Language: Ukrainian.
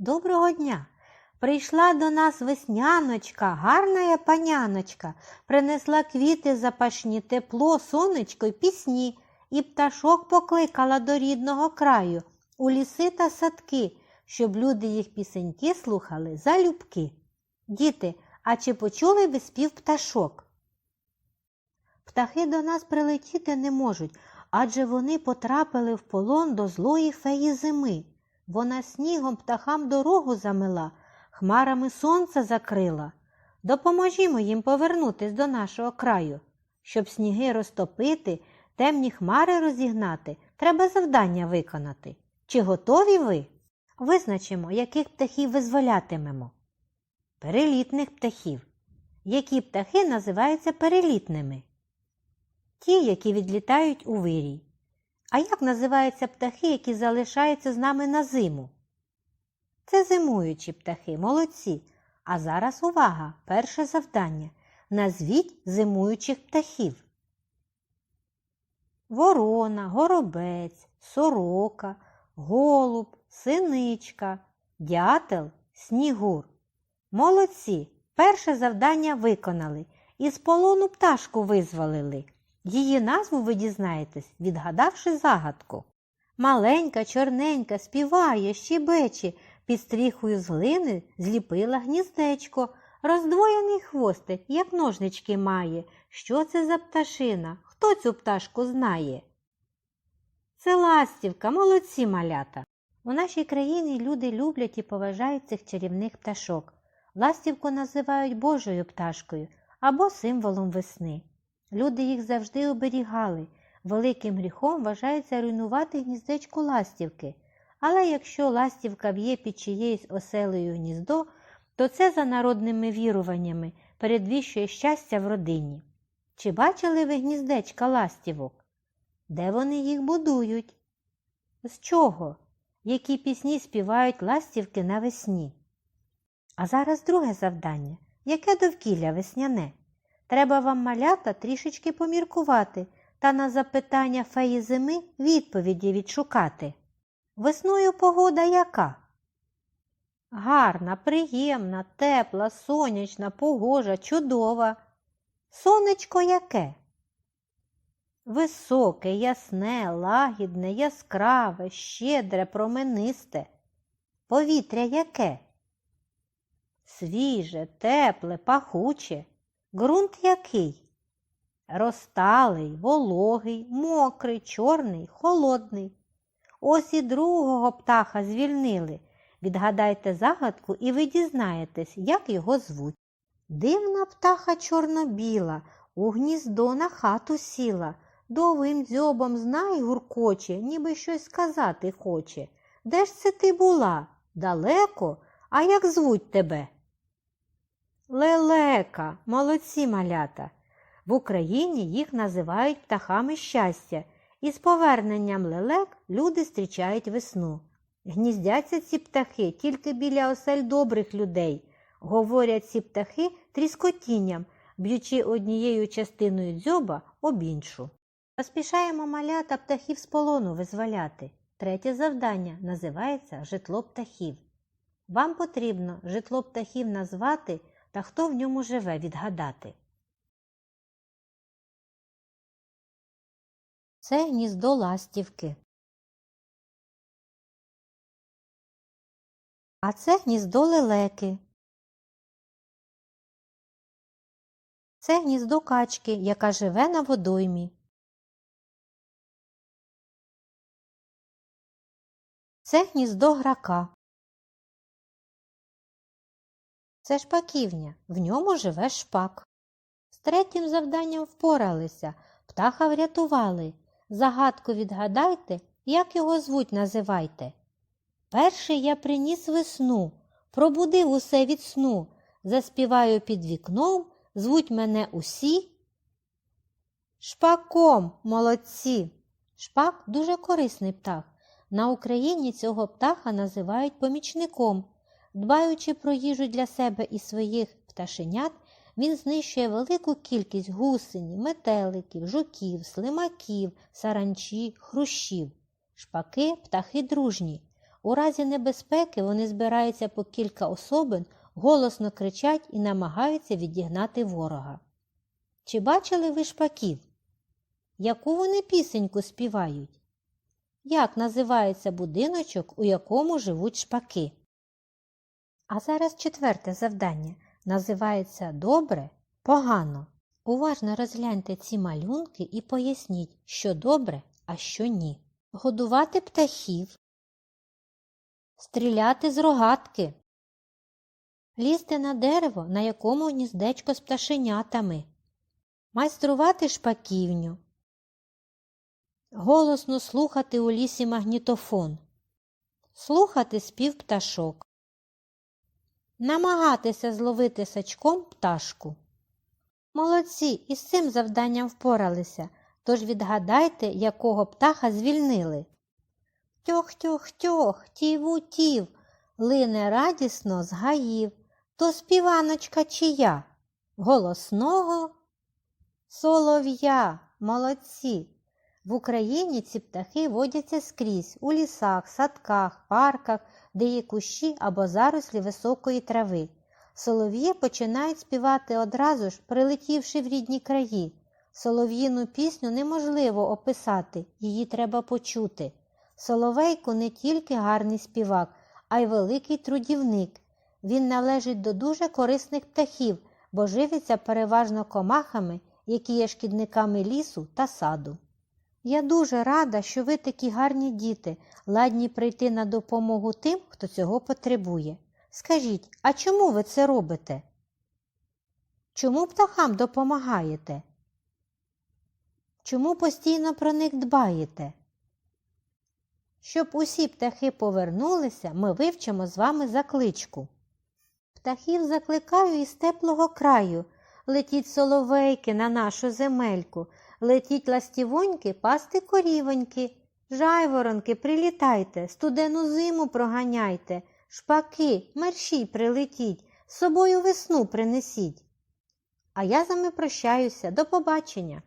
Доброго дня! Прийшла до нас весняночка, гарна паняночка, принесла квіти запашні, тепло, сонечко й пісні, і пташок покликала до рідного краю, у ліси та садки, щоб люди їх пісеньки слухали залюбки. Діти, а чи почули ви спів пташок? Птахи до нас прилетіти не можуть, адже вони потрапили в полон до злої феї зими. Вона снігом птахам дорогу замила, хмарами сонце закрила. Допоможімо їм повернутись до нашого краю. Щоб сніги розтопити, темні хмари розігнати, треба завдання виконати. Чи готові ви? Визначимо, яких птахів визволятимемо. Перелітних птахів. Які птахи називаються перелітними? Ті, які відлітають у вирій. А як називаються птахи, які залишаються з нами на зиму? Це зимуючі птахи, молодці. А зараз увага! Перше завдання. Назвіть зимуючих птахів. Ворона, горобець, сорока, голуб, синичка, дятел, снігур. Молодці! Перше завдання виконали. Із полону пташку визволили. Її назву ви дізнаєтесь, відгадавши загадку. Маленька, чорненька, співає, щебече, під стріхою з глини зліпила гніздечко, роздвоєний хвостик, як ножнички має. Що це за пташина? Хто цю пташку знає? Це ластівка, молодці малята. У нашій країні люди люблять і поважають цих чарівних пташок. Ластівку називають Божою пташкою або символом весни. Люди їх завжди оберігали. Великим гріхом вважається руйнувати гніздечко ластівки. Але якщо ластівка б'є під чиєюсь оселею гніздо, то це за народними віруваннями передвіщує щастя в родині. Чи бачили ви гніздечка ластівок? Де вони їх будують? З чого? Які пісні співають ластівки навесні? А зараз друге завдання. Яке довкілля весняне? Треба вам малята трішечки поміркувати та на запитання феї зими відповіді відшукати. Весною погода яка? Гарна, приємна, тепла, сонячна, погожа, чудова. Сонечко яке? Високе, ясне, лагідне, яскраве, щедре, променисте. Повітря яке? Свіже, тепле, пахуче. Ґрунт який? Розталий, вологий, мокрий, чорний, холодний. Ось і другого птаха звільнили. Відгадайте загадку, і ви дізнаєтесь, як його звуть. Дивна птаха чорно-біла, у гніздо на хату сіла, довгим дзьобом знай гуркоче, ніби щось сказати хоче. Де ж це ти була? Далеко? А як звуть тебе? Лелека, молодці малята. В Україні їх називають птахами щастя, і з поверненням лелек люди зустрічають весну. Гніздяться ці птахи тільки біля осель добрих людей. Говорять ці птахи тріскотінням, б'ючи однією частиною дзьоба об іншу. Поспішаємо малята птахів з полону визволяти. Третє завдання називається житло птахів. Вам потрібно житло птахів назвати та хто в ньому живе відгадати. Це гніздо ластівки. А це гніздо лелеки. Це гніздо качки, яка живе на водоймі. Це гніздо грака. Це шпаківня, в ньому живе шпак. З третім завданням впоралися, птаха врятували. Загадку відгадайте, як його звуть називайте. Перший я приніс весну, пробудив усе від сну, заспіваю під вікном, звуть мене усі. Шпаком, молодці! Шпак дуже корисний птах. На Україні цього птаха називають помічником. Дбаючи про їжу для себе і своїх пташенят, він знищує велику кількість гусені, метеликів, жуків, слимаків, саранчі, хрущів. Шпаки птахи дружні. У разі небезпеки вони збираються по кілька особин, голосно кричать і намагаються відігнати ворога. Чи бачили ви шпаків? Яку вони пісеньку співають? Як називається будиночок, у якому живуть шпаки? А зараз четверте завдання. Називається Добре, погано. Уважно розгляньте ці малюнки і поясніть, що добре, а що ні. Годувати птахів, стріляти з рогатки, лізти на дерево, на якому гніздечко з пташенятами, майструвати шпаківню, голосно слухати у лісі магнітофон, слухати спів пташок, намагатися зловити сачком пташку. Молодці, із цим завданням впоралися, тож відгадайте, якого птаха звільнили. Тьох-тьох-тьох, тів-у-тів, лине радісно з гаїв, то співаночка чия? Голосного солов'я, молодці. В Україні ці птахи водяться скрізь у лісах, садках, парках, де є кущі або зарослі високої трави. Солов'ї починають співати одразу ж, прилетівши в рідні краї. Солов'їну пісню неможливо описати, її треба почути. Соловейко не тільки гарний співак, а й великий трудівник. Він належить до дуже корисних птахів, бо живиться переважно комахами, які є шкідниками лісу та саду. Я дуже рада, що ви такі гарні діти, ладні прийти на допомогу тим, хто цього потребує. Скажіть, а чому ви це робите? Чому птахам допомагаєте? Чому постійно про них дбаєте? Щоб усі птахи повернулися, ми вивчимо з вами закличку. Птахів закликаю із теплого краю. Летіть соловейки на нашу земельку, летіть ластівоньки пасти корівоньки. Жайворонки, прилітайте, студену зиму проганяйте, шпаки, мерщій прилетіть, з собою весну принесіть. А я з вами прощаюся. До побачення!